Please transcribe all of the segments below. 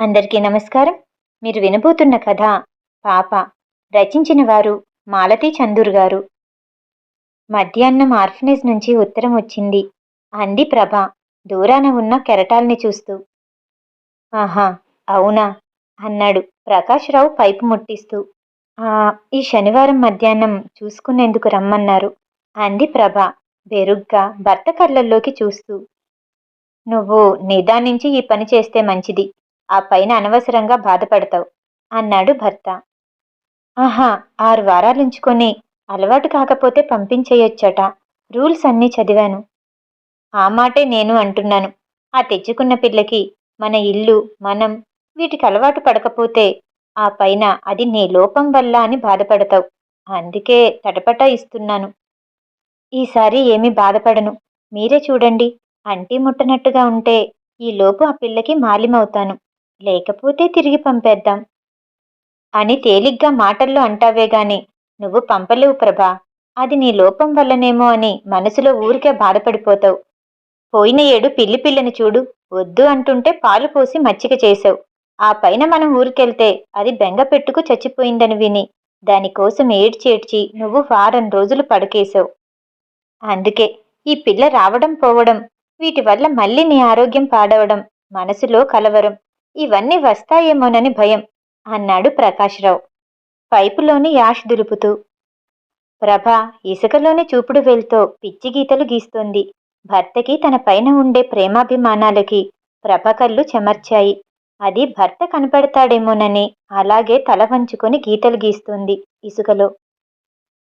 అందరికీ నమస్కారం. మీరు వినబోతున్న కథ పాప రచించిన వారు మాలతీ చందూర్ గారు. మధ్యాహ్నం ఆర్ఫనేజ్ నుంచి ఉత్తరం వచ్చింది. అంది ప్రభ దూరాన ఉన్న కెరటాల్ని చూస్తూ. ఆహా అవునా? అన్నాడు ప్రకాశ్రావు పైపు ముట్టిస్తూ. "ఆ, ఈ శనివారం మధ్యాహ్నం చూసుకునేందుకు రమ్మన్నారు. అంది ప్రభ బెరుగ్గా భర్త కళ్ళల్లోకి చూస్తూ. నువ్వు నిదానించి ఈ పని చేస్తే మంచిది. ఆ పైన అనవసరంగా బాధపడతావు అన్నాడు భర్త. ఆహా ఆరు వారాలుంచుకొని అలవాటు కాకపోతే పంపించేయొచ్చట. రూల్స్ అన్నీ చదివాను. ఆ మాటే నేను అంటున్నాను. ఆ తెచ్చుకున్న పిల్లకి మన ఇల్లు మనం వీటికి అలవాటు పడకపోతే ఆ పైన అది నీ లోపం వల్ల అని బాధపడతావు. అందుకే తటపట ఇస్తున్నాను. ఈసారి ఏమీ బాధపడను. మీరే చూడండి. అంటీ ముట్టనట్టుగా ఉంటే ఈ లోపు ఆ పిల్లకి మాలిమవుతాను. లేకపోతే తిరిగి పంపేద్దాం. అని తేలిగ్గా మాటల్లో అంటావే గాని నువ్వు పంపలేవు ప్రభా. అది నీ లోపం వల్లనేమో అని మనసులో ఊరికే బాధపడిపోతావు. పోయిన ఏడు పిల్లి పిల్లని చూడు వద్దు అంటుంటే పాలు పోసి మచ్చిక చేసావు ఆ పైన మనం ఊరికెళ్తే అది బెంగ పెట్టుకు చచ్చిపోయిందని విని దానికోసం ఏడ్చేడ్చి నువ్వు వారం రోజులు పడకేశావు. అందుకే ఈ పిల్ల రావడం పోవడం వీటి వల్ల మళ్ళీ నీ ఆరోగ్యం పాడవడం మనసులో కలవరం ఇవన్నీ వస్తాయేమోనని భయం అన్నాడు ప్రకాశ్రావు. పైపులోని యాష్ దులుపుతూ. ప్రభ ఇసుకలోని చూపుడు వేలుతో పిచ్చి గీతలు గీస్తోంది. భర్తకి తన పైన ఉండే ప్రేమాభిమానాలకి ప్రభ కళ్ళు చెమర్చాయి. అది భర్త కనపడతాడేమోనని అలాగే తల వంచుకొని గీతలు గీస్తోంది ఇసుకలో.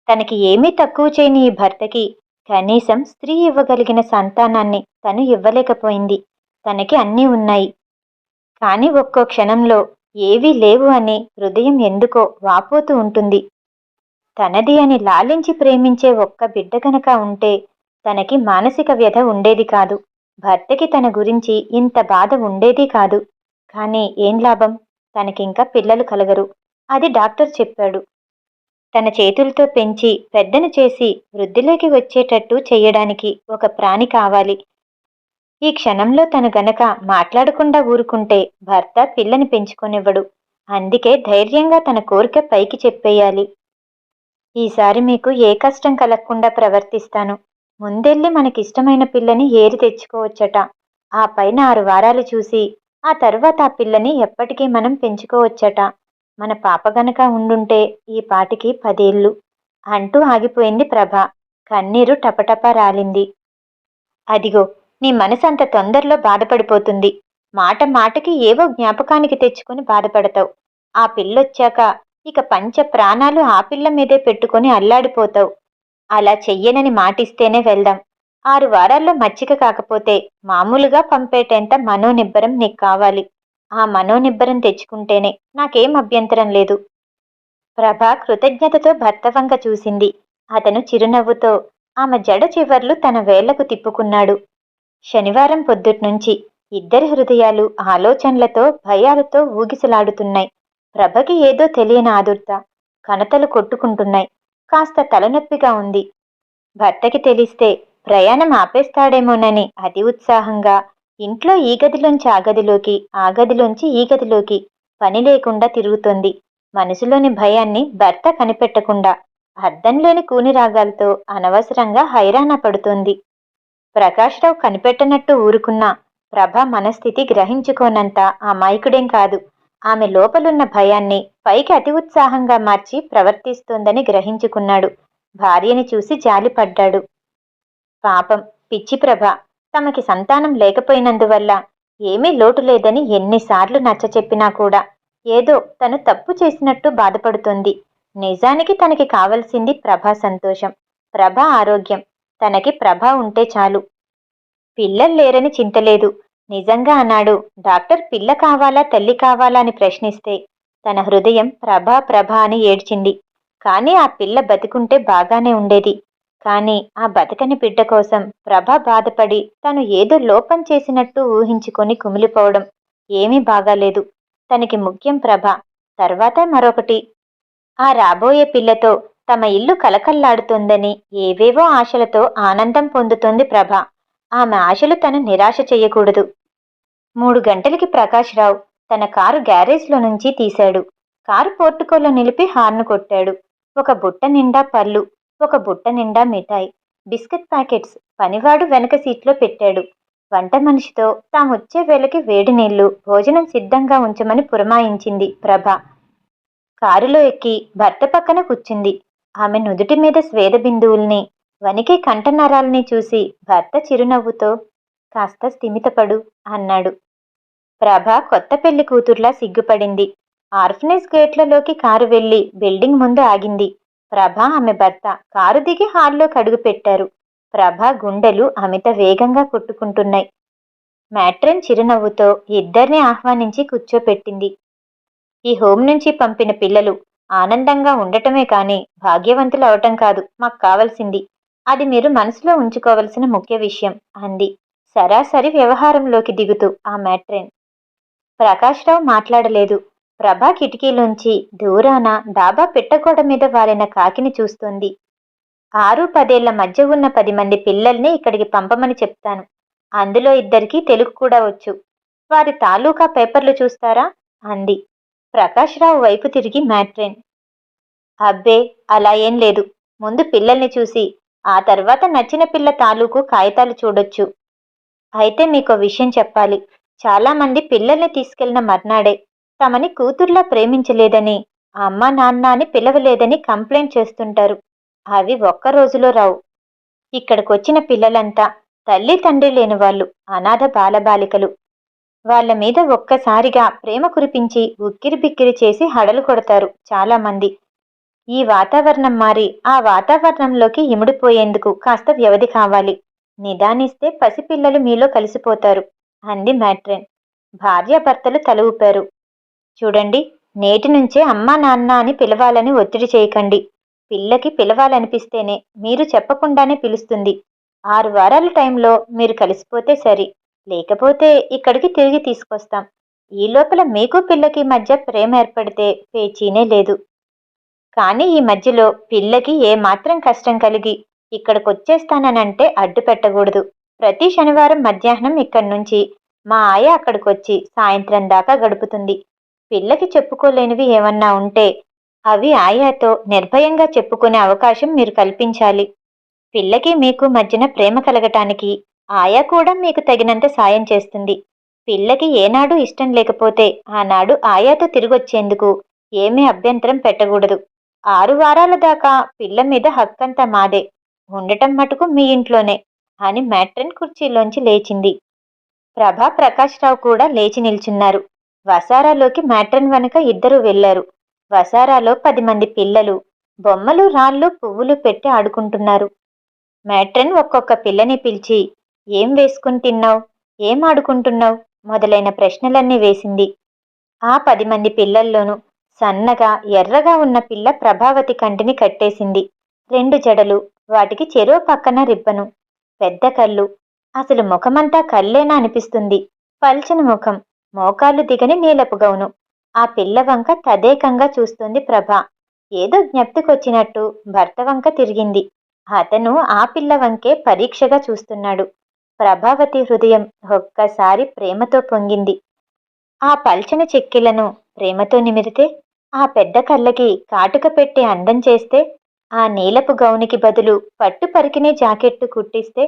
తనకి ఏమీ తక్కువ చేయని ఈ భర్తకి కనీసం స్త్రీ ఇవ్వగలిగిన సంతానాన్ని తను ఇవ్వలేకపోయింది. తనకి అన్నీ ఉన్నాయి. కానీ ఒక్కో క్షణంలో ఏవీ లేవు అని హృదయం ఎందుకో వాపోతూ ఉంటుంది. తనది అని లాలించి ప్రేమించే ఒక్క బిడ్డ కనుక ఉంటే తనకి మానసిక వ్యధ ఉండేది కాదు. భర్తకి తన గురించి ఇంత బాధ ఉండేది కాదు. కానీ ఏం లాభం? తనకింకా పిల్లలు కలగరు. అది డాక్టర్ చెప్పాడు. తన చేతులతో పెంచి పెద్దను చేసి వృద్ధిలోకి వచ్చేటట్టు చేయడానికి ఒక ప్రాణి కావాలి. ఈ క్షణంలో తను గనక మాట్లాడకుండా ఊరుకుంటే భర్త పిల్లని పెంచుకొనివ్వడు. అందుకే ధైర్యంగా తన కోరిక పైకి చెప్పేయాలి. ఈసారి మీకు ఏ కష్టం కలగకుండా ప్రవర్తిస్తాను. ముందెళ్ళి మనకిష్టమైన పిల్లని ఏరి తెచ్చుకోవచ్చట. ఆ పైన ఆరు వారాలు చూసి ఆ తర్వాత ఆ పిల్లని ఎప్పటికీ మనం పెంచుకోవచ్చట. మన పాప గనక ఉండుంటే ఈ పాటికి పదేళ్ళు. అంటూ ఆగిపోయింది ప్రభ. కన్నీరు టపటపా రాలింది. అదిగో నీ మనసు అంత తొందరలో బాధపడిపోతుంది. మాట మాటకి ఏవో జ్ఞాపకానికి తెచ్చుకొని బాధపడతావు. ఆ పిల్లొచ్చాక ఇక పంచ ప్రాణాలు ఆ పిల్ల మీదే పెట్టుకొని అల్లాడిపోతావు. అలా చెయ్యనని మాటిస్తేనే వెళ్దాం. ఆరు వారాల్లో మచ్చిక కాకపోతే మామూలుగా పంపేటంత మనోనిబ్బరం నీకు కావాలి. ఆ మనోనిబ్బరం తెచ్చుకుంటేనే నాకేం అభ్యంతరం లేదు. ప్రభ కృతజ్ఞతతో భర్త చూసింది. అతను చిరునవ్వుతో ఆమె జడ చివర్లు తన వేళ్ళకు తిప్పుకున్నాడు. శనివారం పొద్దుట్నుంచి ఇద్దరి హృదయాలు ఆలోచనలతో భయాలతో ఊగిసలాడుతున్నాయి. ప్రభకి ఏదో తెలియని ఆదుర్త కనతలు కొట్టుకుంటున్నాయి. కాస్త తలనొప్పిగా ఉంది. భర్తకి తెలిస్తే ప్రయాణం ఆపేస్తాడేమోనని అతి ఉత్సాహంగా ఇంట్లో ఈ గదిలోంచి ఆ గదిలోకి ఆ గదిలోంచి ఈ గదిలోకి పని లేకుండా తిరుగుతోంది. మనసులోని భయాన్ని భర్త కనిపెట్టకుండా అద్దంలోని కూని రాగాలతో అనవసరంగా హైరాణ పడుతోంది. ప్రకాశ్రావు కనిపెట్టనట్టు ఊరుకున్నా ప్రభ మనస్థితి గ్రహించుకోనంత అమాయకుడేం కాదు. ఆమె లోపలున్న భయాన్ని పైకి అతి ఉత్సాహంగా మార్చి ప్రవర్తిస్తోందని గ్రహించుకున్నాడు. భార్యని చూసి జాలిపడ్డాడు. పాపం పిచ్చి ప్రభ. తమకి సంతానం లేకపోయినందువల్ల ఏమీ లోటు లేదని ఎన్నిసార్లు నచ్చ చెప్పినా కూడా ఏదో తను తప్పు చేసినట్టు బాధపడుతుంది. నిజానికి తనకి కావలసింది ప్రభా సంతోషం. ప్రభ ఆరోగ్యం. తనకి ప్రభ ఉంటే చాలు. పిల్లలు లేరని చింతలేదు నిజంగా అన్నాడు. డాక్టర్ పిల్ల కావాలా తల్లి కావాలా అని ప్రశ్నిస్తే తన హృదయం ప్రభా ప్రభ అని ఏడ్చింది. కానీ ఆ పిల్ల బతికుంటే బాగానే ఉండేది. కానీ ఆ బతకని బిడ్డ కోసం ప్రభ బాధపడి తను ఏదో లోపం చేసినట్టు ఊహించుకొని కుమిలిపోవడం ఏమీ బాగాలేదు. తనకి ముఖ్యం ప్రభ తర్వాత మరొకటి. ఆ రాబోయే పిల్లతో తమ ఇల్లు కలకల్లాడుతుందని ఏవేవో ఆశలతో ఆనందం పొందుతోంది ప్రభ. ఆమె ఆశలు తను నిరాశ చేయకూడదు. మూడు గంటలకి ప్రకాశ్రావు తన కారు గ్యారేజ్లో నుంచి తీశాడు. కారు పోర్టుకోలో నిలిపి హార్న్ కొట్టాడు. ఒక బుట్ట నిండా పళ్ళు ఒక బుట్ట నిండా మిఠాయి బిస్కెట్ ప్యాకెట్స్ పనివాడు వెనక సీట్లో పెట్టాడు. వంట మనిషితో తామొచ్చే వేళకి వేడి నీళ్ళు భోజనం సిద్ధంగా ఉంచమని పురమాయించింది ప్రభ. కారులో ఎక్కి భర్త పక్కన కూర్చుంది. ఆమె నుదుటి మీద స్వేద బిందువుల్ని వణికే కంఠనరాల్ని చూసి భర్త చిరునవ్వుతో కాస్త స్థిమితపడు అన్నాడు. ప్రభ కొత్త పెళ్ళి కూతుర్లా సిగ్గుపడింది. ఆర్ఫనేజ్ గేట్లలోకి కారు వెళ్ళి బిల్డింగ్ ముందు ఆగింది. ప్రభ ఆమె భర్త కారు దిగి హాల్లో కడుగు పెట్టారు. ప్రభ గుండెలు అమిత వేగంగా కొట్టుకుంటున్నాయి. మ్యాట్రన్ చిరునవ్వుతో ఇద్దరిని ఆహ్వానించి కూర్చోపెట్టింది. ఈ హోం నుంచి పంపిన పిల్లలు ఆనందంగా ఉండటమే కానీ భాగ్యవంతులు అవటం కాదు మాకు కావలసింది. అది మీరు మనసులో ఉంచుకోవలసిన ముఖ్య విషయం అంది. సరాసరి వ్యవహారంలోకి దిగుతూ ఆ మ్యాట్రెన్. ప్రకాశ్రావు మాట్లాడలేదు. ప్రభా కిటికీలోంచి దూరాన డాబా పెట్టగోడ మీద వాలిన కాకిని చూస్తోంది. ఆరు పదేళ్ళ మధ్య ఉన్న పది మంది పిల్లల్ని ఇక్కడికి పంపమని చెప్తాను. అందులో ఇద్దరికి తెలుగు కూడా వచ్చు. వారి తాలూకా పేపర్లు చూస్తారా? అంది. ప్రకాశ్రావు వైపు తిరిగి మ్యాట్రెన్ అబ్బే అలా ఏం లేదు. ముందు పిల్లల్ని చూసి ఆ తర్వాత నచ్చిన పిల్ల తాలూకు కాగితాలు చూడొచ్చు. అయితే మీకు విషయం చెప్పాలి. చాలామంది పిల్లల్ని తీసుకెళ్ళిన మర్నాడే తమని కూతుర్లా ప్రేమించలేదని అమ్మ నాన్న అని పిలవలేదని కంప్లైంట్ చేస్తుంటారు. అవి ఒక్క రోజులో రావు. ఇక్కడికొచ్చిన పిల్లలంతా తల్లి తండ్రి లేని వాళ్ళు అనాథ బాలబాలికలు. వాళ్ళ మీద ఒక్కసారిగా ప్రేమ కురిపించి ఉక్కిరి బిక్కిరి చేసి హడలు కొడతారు చాలామంది. ఈ వాతావరణం మారి ఆ వాతావరణంలోకి ఇముడిపోయేందుకు కాస్త వ్యవధి కావాలి. నిదానిస్తే పసిపిల్లలు మీలో కలిసిపోతారు అంది మ్యాట్రిన్. భార్యాభర్తలు తల ఊపారు చూడండి నేటి నుంచే అమ్మా నాన్న అని పిలవాలని ఒత్తిడి చేయకండి. పిల్లకి పిలవాలనిపిస్తేనే మీరు చెప్పకుండానే పిలుస్తుంది. ఆరు వారాల టైంలో మీరు కలిసిపోతే సరి. లేకపోతే ఇక్కడికి తిరిగి తీసుకొస్తాం. ఈ లోపల మీకు పిల్లకి మధ్య ప్రేమ ఏర్పడితే పేచీనే లేదు. కానీ ఈ మధ్యలో పిల్లకి ఏమాత్రం కష్టం కలిగి ఇక్కడికొచ్చేస్తాననంటే అడ్డు పెట్టకూడదు. ప్రతి శనివారం మధ్యాహ్నం ఇక్కడి నుంచి మా ఆయ అక్కడికొచ్చి సాయంత్రం దాకా గడుపుతుంది. పిల్లకి చెప్పుకోలేనివి ఏమన్నా ఉంటే అవి ఆయాతో నిర్భయంగా చెప్పుకునే అవకాశం మీరు కల్పించాలి. పిల్లకి మీకు మధ్యన ప్రేమ కలగటానికి ఆయా కూడా మీకు తగినంత సాయం చేస్తుంది. పిల్లకి ఏనాడు ఇష్టం లేకపోతే ఆనాడు ఆయాతో తిరిగొచ్చేందుకు ఏమీ అభ్యంతరం పెట్టకూడదు. ఆరు వారాల దాకా పిల్ల మీద హక్కంతా మాదే. ఉండటం మటుకు మీ ఇంట్లోనే అని మ్యాట్రన్ కుర్చీలోంచి లేచింది. ప్రభా ప్రకాశ్రావు కూడా లేచి నిల్చున్నారు. వసారాలోకి మ్యాట్రన్ వెనక ఇద్దరు వెళ్ళారు వసారాలో పది మంది పిల్లలు బొమ్మలు రాళ్ళు పువ్వులు పెట్టి ఆడుకుంటున్నారు. మ్యాట్రన్ ఒక్కొక్క పిల్లని పిలిచి ఏం వేసుకుని తిన్నావు? ఏం ఆడుకుంటున్నావు? మొదలైన ప్రశ్నలన్నీ వేసింది. ఆ పది మంది పిల్లల్లోనూ సన్నగా ఎర్రగా ఉన్న పిల్ల ప్రభావతి కంటిని కట్టేసింది. రెండు జడలు వాటికి చెరువు పక్కన రిబ్బను. పెద్ద కళ్ళు. అసలు ముఖమంతా కళ్ళేనా అనిపిస్తుంది. పల్చని ముఖం. మోకాళ్ళు దిగని నీలపు ఆ పిల్ల వంక తదేకంగా చూస్తుంది ప్రభ. ఏదో జ్ఞప్తికొచ్చినట్టు భర్త వంక తిరిగింది. అతను ఆ పిల్ల వంకే పరీక్షగా చూస్తున్నాడు. ప్రభావతి హృదయం ఒక్కసారి ప్రేమతో పొంగింది. ఆ పల్చని చెక్కిలను ప్రేమతో నిమిరితే ఆ పెద్ద కళ్ళకి కాటుక పెట్టి అందం చేస్తే ఆ నీలపు గౌనికి బదులు పట్టు పరికినే జాకెట్టు కుట్టిస్తే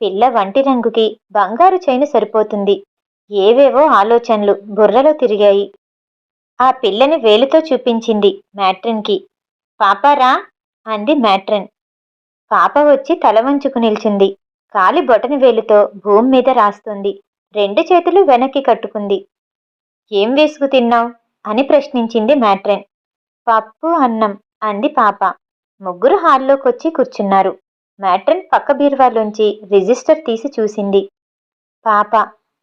పిల్ల వంటి రంగుకి బంగారు చైను సరిపోతుంది. ఏవేవో ఆలోచనలు బుర్రలో తిరిగాయి. ఆ పిల్లని వేలుతో చూపించింది మ్యాట్రన్కి. పాపారా అంది మ్యాట్రన్. పాప వచ్చి తల వంచుకు నిల్చుంది. కాలి బొటని వేలుతో భూమి మీద రాస్తుంది. రెండు చేతులు వెనక్కి కట్టుకుంది. ఏం వేసుకు తిన్నావు? అని ప్రశ్నించింది మ్యాట్రెన్. పప్పు అన్నం అంది పాప. ముగ్గురు హాల్లోకొచ్చి కూర్చున్నారు. మ్యాట్రెన్ పక్క బీరువాలోంచి రిజిస్టర్ తీసి చూసింది. పాప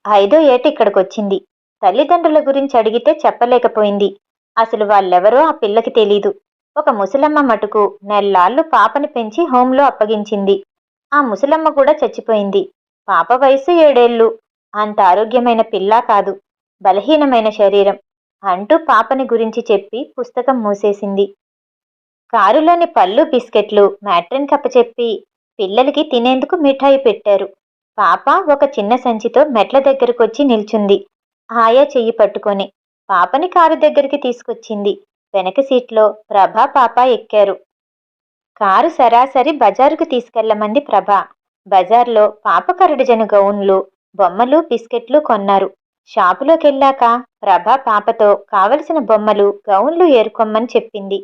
ఐదో ఏట ఇక్కడికొచ్చింది. తల్లిదండ్రుల గురించి అడిగితే చెప్పలేకపోయింది. అసలు వాళ్ళెవరో ఆ పిల్లకి తెలీదు. ఒక ముసలమ్మ మటుకు నెల్లాళ్ళు పాపని పెంచి హోంలో అప్పగించింది. ఆ ముసలమ్మ కూడా చచ్చిపోయింది. పాప వయసు ఏడేళ్ళు. అంత ఆరోగ్యమైన పిల్లా కాదు. బలహీనమైన శరీరం. అంటూ పాపని గురించి చెప్పి పుస్తకం మూసేసింది. కారులోని పళ్ళు బిస్కెట్లు మ్యాట్రిన్ కప్పచెప్పి పిల్లలకి తినేందుకు మిఠాయి పెట్టారు. పాప ఒక చిన్న సంచితో మెట్ల దగ్గరకొచ్చి నిల్చుంది. ఆయా చెయ్యి పట్టుకొని. పాపని కారు దగ్గరికి తీసుకొచ్చింది. వెనక సీట్లో ప్రభా పాప ఎక్కారు. కారు సరాసరి బజారుకు తీసుకెళ్ళమంది ప్రభ. బజార్లో పాప కరడిజను గౌన్లు బొమ్మలు బిస్కెట్లు కొన్నారు. షాపులోకెళ్ళాక ప్రభ పాపతో కావలసిన బొమ్మలు గౌన్లు ఏరుకోమ్మని చెప్పింది.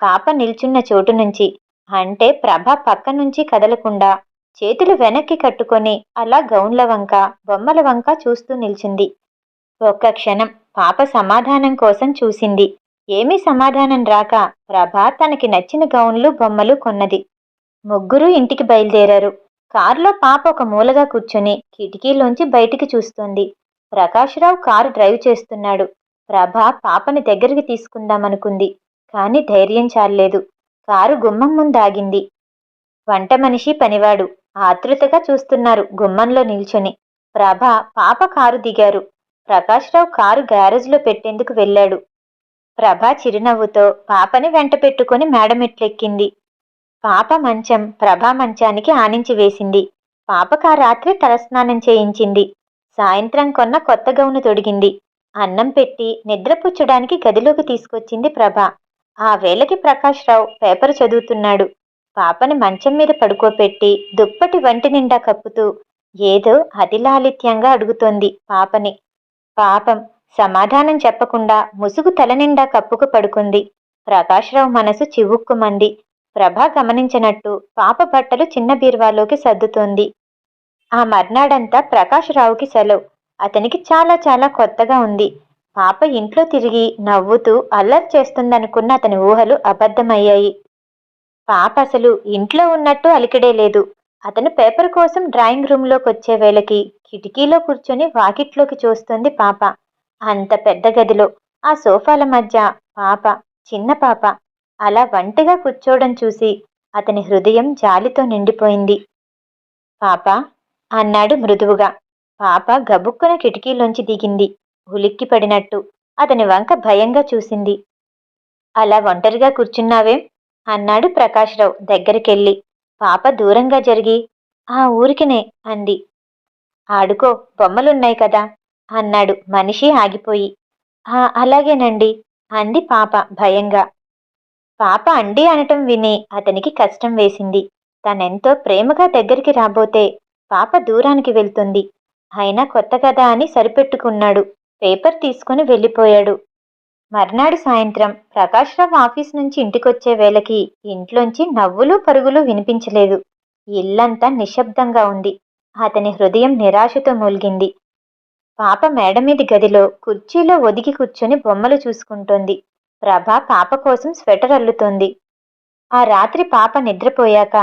పాప నిల్చున్న చోటు నుంచి అంటే ప్రభ పక్క నుంచి కదలకుండా చేతులు వెనక్కి కట్టుకొని అలా గౌన్ల వంక బొమ్మల వంక చూస్తూ నిల్చుంది. ఒక్క క్షణం పాప సమాధానం కోసం చూసింది. ఏమీ సమాధానం రాక ప్రభ తనకి నచ్చిన గౌన్లు బొమ్మలు కొన్నది. ముగ్గురు ఇంటికి బయలుదేరారు. కారులో పాప ఒక మూలగా కూర్చొని కిటికీలోంచి బయటికి చూస్తోంది. ప్రకాశ్రావు కారు డ్రైవ్ చేస్తున్నాడు. ప్రభ పాపని దగ్గరికి తీసుకుందామనుకుంది కానీ ధైర్యం చాలలేదు. కారు గుమ్మం ముందాగింది. వంట మనిషి పనివాడు. ఆతృతగా చూస్తున్నారు గుమ్మంలో నిల్చొని. ప్రభ పాప కారు దిగారు. ప్రకాశ్రావు కారు గ్యారేజ్లో పెట్టేందుకు వెళ్ళాడు. ప్రభ చిరునవ్వుతో పాపని వెంట పెట్టుకుని మేడమెట్లెక్కింది. పాప మంచం ప్రభా మంచానికి ఆనించి వేసింది. పాపకు ఆ రాత్రి తలస్నానం చేయించింది. సాయంత్రం కొన్న కొత్త గౌను తొడిగింది. అన్నం పెట్టి నిద్రపుచ్చడానికి గదిలోకి తీసుకొచ్చింది ప్రభ. ఆ వేళకి ప్రకాశ్రావు పేపర్ చదువుతున్నాడు. పాపని మంచం మీద పడుకోపెట్టి దుప్పటి వంటి నిండా కప్పుతూ ఏదో అతిలాలిత్యంగా అడుగుతోంది పాపని. పాపం సమాధానం చెప్పకుండా ముసుగు తలనిండా కప్పుకు పడుకుంది. ప్రకాశ్రావు మనసు చివుక్కుమంది. ప్రభ గమనించినట్టు పాప బట్టలు చిన్న బీర్వాలోకి సర్దుతోంది. ఆ మర్నాడంతా ప్రకాశ్రావుకి సెలవు. అతనికి చాలా చాలా కొత్తగా ఉంది. పాప ఇంట్లో తిరిగి నవ్వుతూ అల్లరి చేస్తుందనుకున్న అతని ఊహలు అబద్ధమయ్యాయి. పాప అసలు ఇంట్లో ఉన్నట్టు అలికిడే లేదు. అతను పేపర్ కోసం డ్రాయింగ్ రూమ్లోకి వచ్చే వేళకి కిటికీలో కూర్చొని వాకిట్లోకి చూస్తుంది పాప. అంత పెద్ద గదిలో ఆ సోఫాల మధ్య పాప చిన్న పాప అలా వంటగా కూర్చోవడం చూసి అతని హృదయం జాలితో నిండిపోయింది. పాప అన్నాడు మృదువుగా. పాప గబుక్కున కిటికీలోంచి దిగింది. ఉలిక్కి పడినట్టు అతని వంక భయంగా చూసింది. అలా ఒంటరిగా కూర్చున్నావేం? అన్నాడు ప్రకాశ్రావు దగ్గరికెళ్ళి. పాప దూరంగా జరిగి ఆ ఊరికినే అంది. ఆడుకో బొమ్మలున్నాయి కదా అన్నాడు మనిషి ఆగిపోయి. అలాగేనండి అంది పాప భయంగా. పాప అండి అనటం విని అతనికి కష్టం వేసింది. తనెంతో ప్రేమగా దగ్గరికి రాబోతే పాప దూరానికి వెళ్తుంది. అయినా కొత్త కదా అని సరిపెట్టుకున్నాడు. పేపర్ తీసుకుని వెళ్ళిపోయాడు. మర్నాడు సాయంత్రం ప్రకాశ్రావు ఆఫీస్ నుంచి ఇంటికొచ్చే వేళకి ఇంట్లోంచి నవ్వులు పరుగులు వినిపించలేదు. ఇల్లంతా నిశ్శబ్దంగా ఉంది. అతని హృదయం నిరాశతో మూల్గింది. పాప మేడ మీది గదిలో కుర్చీలో ఒదిగి కూర్చొని బొమ్మలు చూసుకుంటోంది. ప్రభ పాప కోసం స్వెటర్ అల్లుతోంది. ఆ రాత్రి పాప నిద్రపోయాక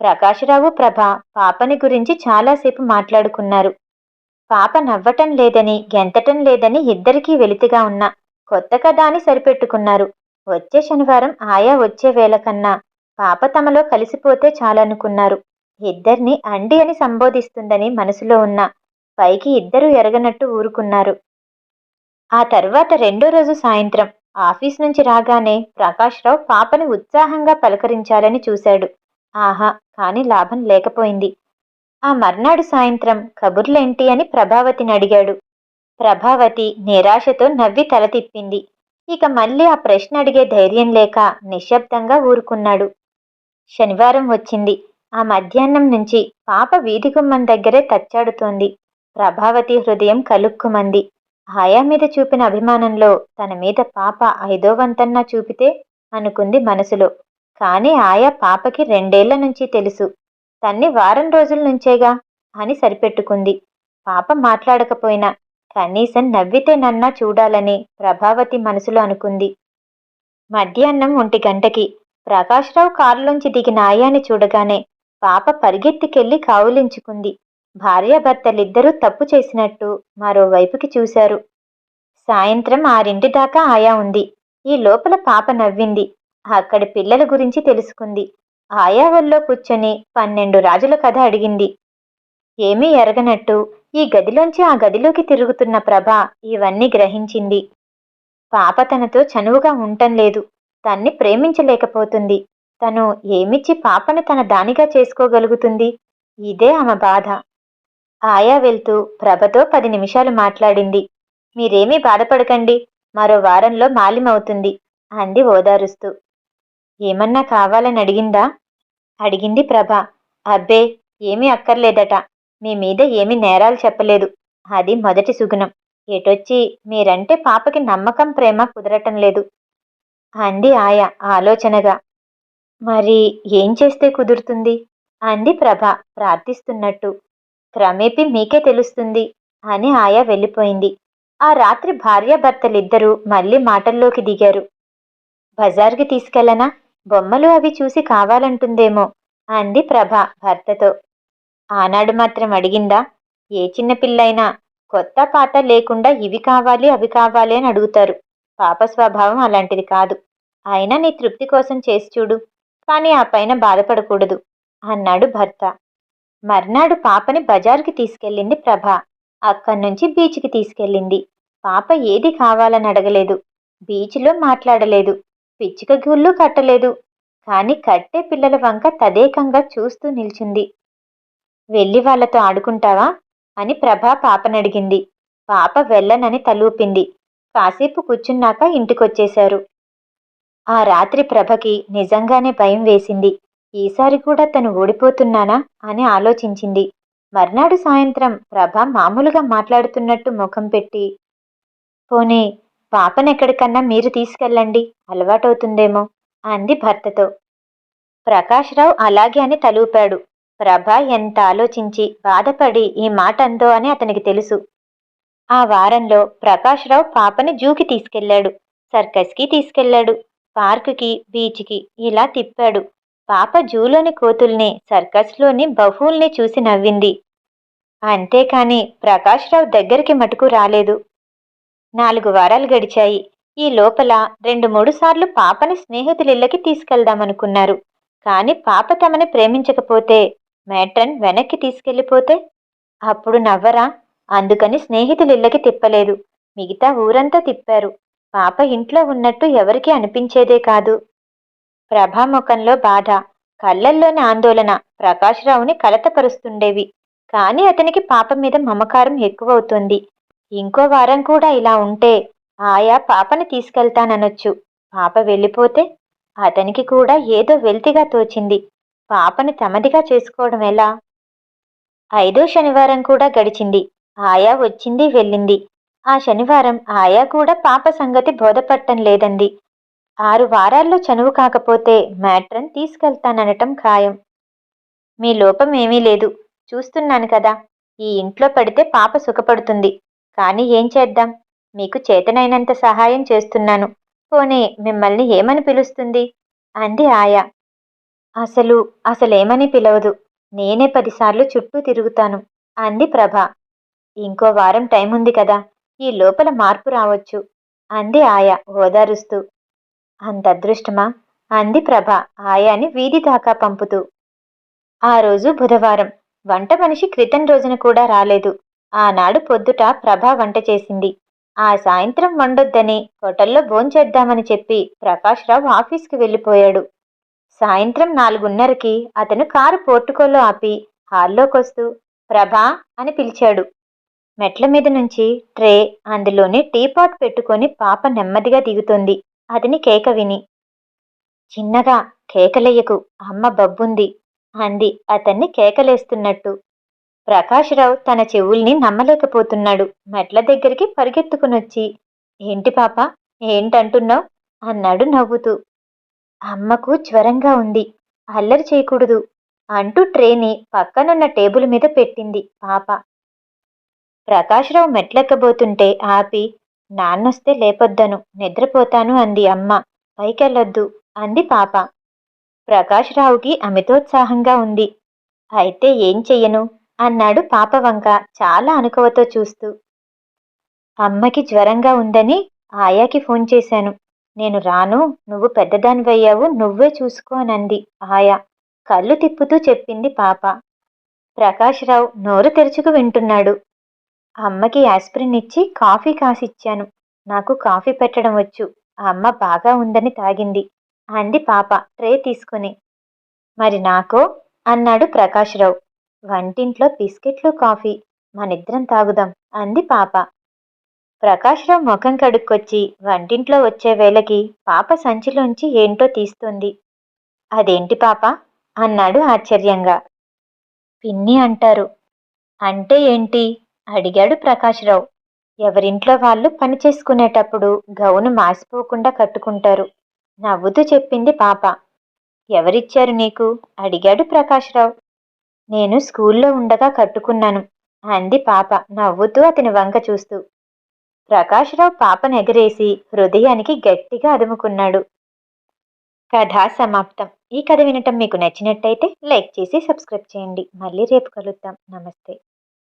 ప్రకాశరావు ప్రభ పాపని గురించి చాలాసేపు మాట్లాడుకున్నారు. పాప నవ్వటం లేదని గెంతటం లేదని ఇద్దరికీ వెలితిగా ఉన్న కొత్త కథ అని సరిపెట్టుకున్నారు. వచ్చే శనివారం ఆయా వచ్చే వేళ కన్నా పాప తమలో కలిసిపోతే చాలనుకున్నారు. ఇద్దరిని అండి అని సంబోధిస్తుందని మనసులో ఉన్న పైకి ఇద్దరు ఎరగనట్టు ఊరుకున్నారు. ఆ తర్వాత రెండో రోజు సాయంత్రం ఆఫీస్ నుంచి రాగానే ప్రకాశ్రావు పాపని ఉత్సాహంగా పలకరించాలని చూశాడు. ఆహా కాని లాభం లేకపోయింది. ఆ మర్నాడు సాయంత్రం కబుర్లేంటి అని ప్రభావతిని అడిగాడు. ప్రభావతి నిరాశతో నవ్వి తల తిప్పింది. ఇక మళ్ళీ ఆ ప్రశ్న అడిగే ధైర్యం లేక నిశ్శబ్దంగా ఊరుకున్నాడు. శనివారం వచ్చింది. ఆ మధ్యాహ్నం నుంచి పాప వీధి గుమ్మం దగ్గరే తచ్చాడుతోంది. ప్రభావతి హృదయం కలుక్కుమంది. ఆయా మీద చూపిన అభిమానంలో తన మీద పాప ఐదో వంతన్నా చూపితే అనుకుంది మనసులో. కానీ ఆయా పాపకి రెండేళ్ళ నుంచి తెలుసు. తన్ని వారం రోజుల నుంచేగా అని సరిపెట్టుకుంది. పాప మాట్లాడకపోయినా కనీసం నవ్వితే నన్నా చూడాలని ప్రభావతి మనసులో అనుకుంది. మధ్యాహ్నం ఒంటి గంటకి ప్రకాశ్రావు కారులోంచి దిగిన ఆయాని చూడగానే పాప పరిగెత్తికెళ్ళి కావులించుకుంది. భార్యాభర్తలిద్దరూ తప్పు చేసినట్టు మరోవైపుకి చూశారు. సాయంత్రం ఆరింటి దాకా ఆయా ఉంది. ఈ లోపల పాప నవ్వింది. అక్కడి పిల్లల గురించి తెలుసుకుంది. ఆయా వల్లో కూర్చొని పన్నెండు రాజుల కథ అడిగింది. ఏమీ ఎరగనట్టు ఈ గదిలోంచి ఆ గదిలోకి తిరుగుతున్న ప్రభ ఇవన్నీ గ్రహించింది. పాప తనతో చనువుగా ఉండటం లేదు. తన్ని ప్రేమించలేకపోతుంది. తను ఏమిచ్చి పాపని తన దానిగా చేసుకోగలుగుతుంది? ఇదే ఆమె బాధ. ఆయా వెళ్తూ ప్రభతో పది నిమిషాలు మాట్లాడింది. మీరేమీ బాధపడకండి మరో వారంలో మాలిమవుతుంది అంది ఓదారుస్తూ. ఏమన్నా కావాలని అడిగిందా? అడిగింది ప్రభ. అబ్బే ఏమీ అక్కర్లేదట మీ మీద ఏమీ నేరాలు చెప్పలేదు అది మొదటి సుగుణం. ఎటొచ్చి మీరంటే పాపకి నమ్మకం ప్రేమ కుదరటం లేదు అంది ఆయా ఆలోచనగా. మరి ఏం చేస్తే కుదురుతుంది? అంది ప్రభ ప్రార్థిస్తున్నట్టు. క్రమేపీ మీకే తెలుస్తుంది అని ఆయా వెళ్ళిపోయింది. ఆ రాత్రి భార్యాభర్తలిద్దరూ మళ్ళీ మాటల్లోకి దిగారు. బజార్కి తీసుకెళ్ళనా? బొమ్మలు అవి చూసి కావాలంటుందేమో అంది ప్రభ భర్తతో. ఆనాడు మాత్రం అడిగిందా? ఏ చిన్నపిల్లైనా కొత్త పాత లేకుండా ఇవి కావాలి అవి కావాలి అని అడుగుతారు. పాప స్వభావం అలాంటిది కాదు. అయినా నీ తృప్తి కోసం చేసి చూడు. కానీ ఆ పైన బాధపడకూడదు అన్నాడు భర్త. మర్నాడు పాపని బజార్కి తీసుకెళ్ళింది ప్రభ. అక్కడి నుంచి బీచ్కి తీసుకెళ్ళింది. పాప ఏది కావాలని అడగలేదు. బీచ్లో మాట్లాడలేదు. పిచ్చుక గుళ్ళు కట్టలేదు. కానీ కట్టే పిల్లల వంక తదేకంగా చూస్తూ నిల్చుంది. వెళ్ళి వాళ్ళతో ఆడుకుంటావా? అని ప్రభా పాపనడిగింది పాప వెళ్ళనని తలూపింది. కాసేపు కూర్చున్నాక ఇంటికొచ్చేశారు. ఆ రాత్రి ప్రభకి నిజంగానే భయం వేసింది. ఈసారి కూడా తను ఓడిపోతున్నానా అని ఆలోచించింది. మర్నాడు సాయంత్రం ప్రభ మామూలుగా మాట్లాడుతున్నట్టు ముఖం పెట్టి పోనీ పాపనెక్కడికన్నా మీరు తీసుకెళ్ళండి అలవాటవుతుందేమో అంది భర్తతో. ప్రకాశ్రావు అలాగే అని తలూపాడు. ప్రభ ఎంత ఆలోచించి బాధపడి ఈ మాట అందో అని అతనికి తెలుసు. ఆ వారంలో ప్రకాశ్రావు పాపని జూకి తీసుకెళ్ళాడు సర్కస్కి తీసుకెళ్ళాడు పార్కుకి బీచ్కి ఇలా తిప్పాడు. పాప జూలోని కోతుల్ని సర్కస్లోని బహువుల్ని చూసి నవ్వింది. అంతేకాని ప్రకాశ్రావు దగ్గరికి మటుకు రాలేదు. నాలుగు వారాలు గడిచాయి. ఈ లోపల రెండు మూడు సార్లు పాపని స్నేహితులిళ్ళకి తీసుకెళ్దామనుకున్నారు. కాని పాప తమని ప్రేమించకపోతే మేట్రన్ వెనక్కి తీసుకెళ్ళిపోతే అప్పుడు నవ్వరా? అందుకని స్నేహితులిళ్ళకి తిప్పలేదు. మిగతా ఊరంతా తిప్పారు. పాప ఇంట్లో ఉన్నట్టు ఎవరికీ అనిపించేదే కాదు. ప్రభాముఖంలో బాధ కళ్ళల్లోని ఆందోళన ప్రకాశ్రావుని కలతపరుస్తుండేవి. కాని అతనికి పాప మీద మమకారం ఎక్కువవుతుంది. ఇంకో వారం కూడా ఇలా ఉంటే ఆయా పాపని తీసుకెళ్తాననొచ్చు. పాప వెళ్ళిపోతే అతనికి కూడా ఏదో వెల్తిగా తోచింది. పాపని తమదిగా చేసుకోవడం ఎలా? ఐదో శనివారం కూడా గడిచింది. ఆయా వచ్చింది వెళ్ళింది. ఆ శనివారం ఆయా కూడా పాప సంగతి బోధపట్టం లేదంది. ఆరు వారాల్లో చనువు కాకపోతే మ్యాట్రన్ తీసుకెళ్తాననటం ఖాయం. మీ లోపం ఏమీ లేదు. చూస్తున్నాను కదా ఈ ఇంట్లో పడితే పాప సుఖపడుతుంది. కానీ ఏం చేద్దాం? మీకు చేతనైనంత సహాయం చేస్తున్నాను. పోనీ మిమ్మల్ని ఏమని పిలుస్తుంది? అంది ఆయా. అసలు అసలేమని పిలవదు. నేనే పదిసార్లు చుట్టూ తిరుగుతాను అంది ప్రభ. ఇంకో వారం టైం ఉంది కదా ఈ లోపల మార్పు రావచ్చు అంది ఆయా ఓదారుస్తూ అంత అదృష్టమా? అంది ప్రభ ఆయాని వీధి దాకా పంపుతూ. ఆ రోజు బుధవారం వంట మనిషి క్రితం రోజున కూడా రాలేదు. ఆనాడు పొద్దుట ప్రభ వంట చేసింది. ఆ సాయంత్రం వండొద్దని హోటల్లో భోంచేద్దామని చెప్పి ప్రకాశ్రావు ఆఫీస్కి వెళ్ళిపోయాడు. సాయంత్రం నాలుగున్నరకి అతను కారు పోర్టుకోలో ఆపి హాల్లోకొస్తూ ప్రభా అని పిలిచాడు. మెట్ల మీద నుంచి ట్రే అందులోనే టీపాట్ పెట్టుకొని పాప నెమ్మదిగా దిగుతుంది. అతని కేక విని. చిన్నగా కేకలయ్యకు అమ్మ బబ్బుంది అంది అతన్ని కేకలేస్తున్నట్టు. ప్రకాశ్రావు తన చెవుల్ని నమ్మలేకపోతున్నాడు మెట్ల దగ్గరికి పరిగెత్తుకునొచ్చి. ఏంటి పాప ఏంటంటున్నావు? అన్నాడు నవ్వుతూ. అమ్మకు జ్వరంగా ఉంది అల్లరి చేయకూడదు అంటూ ట్రేని పక్కనున్న టేబుల్ మీద పెట్టింది పాప. ప్రకాశ్రావు మెట్లెక్కబోతుంటే ఆపి నాన్నొస్తే లేపొద్దను. నిద్రపోతాను అంది అమ్మ. పైకెళ్ళొద్దు అంది పాప. ప్రకాశ్రావుకి అమితోత్సాహంగా ఉంది. అయితే ఏం చెయ్యను? అన్నాడు పాప వంక చాలా అనుకవతో చూస్తూ. అమ్మకి జ్వరంగా ఉందని ఆయాకి ఫోన్ చేశాను. నేను రాను నువ్వు పెద్దదానివయ్యావు నువ్వే చూసుకో అనంది ఆయా. కళ్ళు తిప్పుతూ చెప్పింది పాప. ప్రకాశ్రావు నోరు తెరుచుకు వింటున్నాడు. అమ్మకి యాస్ప్రిన్ ఇచ్చి కాఫీ కాసిచ్చాను. నాకు కాఫీ పెట్టడం వచ్చు. అమ్మ బాగా ఉందని తాగింది. అంది పాప ట్రే తీసుకుని. మరి నాకో? అన్నాడు ప్రకాశ్రావు. వంటింట్లో బిస్కెట్లు కాఫీ. మనిద్దరం తాగుదాం అంది పాప. ప్రకాశ్రావు ముఖం కడుక్కొచ్చి వంటింట్లో వచ్చే వేళకి పాప సంచిలోంచి ఏంటో తీస్తుంది. అదేంటి పాప? అన్నాడు ఆశ్చర్యంగా. పిన్ని అంటారు. అంటే ఏంటి? అడిగాడు ప్రకాశ్రావు. ఎవరింట్లో వాళ్ళు పని చేసుకునేటప్పుడు గౌను మాసిపోకుండా కట్టుకుంటారు. నవ్వుతూ చెప్పింది పాప. ఎవరిచ్చారు నీకు? అడిగాడు ప్రకాశ్రావు. నేను స్కూల్లో ఉండగా కట్టుకున్నాను అంది పాప నవ్వుతూ అతని వంక చూస్తూ. ప్రకాశ్రావు పాపను ఎగరేసి హృదయానికి గట్టిగా అదుముకున్నాడు. కథ సమాప్తం. ఈ కథ వినటం మీకు నచ్చినట్టయితే లైక్ చేసి సబ్స్క్రైబ్ చేయండి. మళ్ళీ రేపు కలుద్దాం. నమస్తే.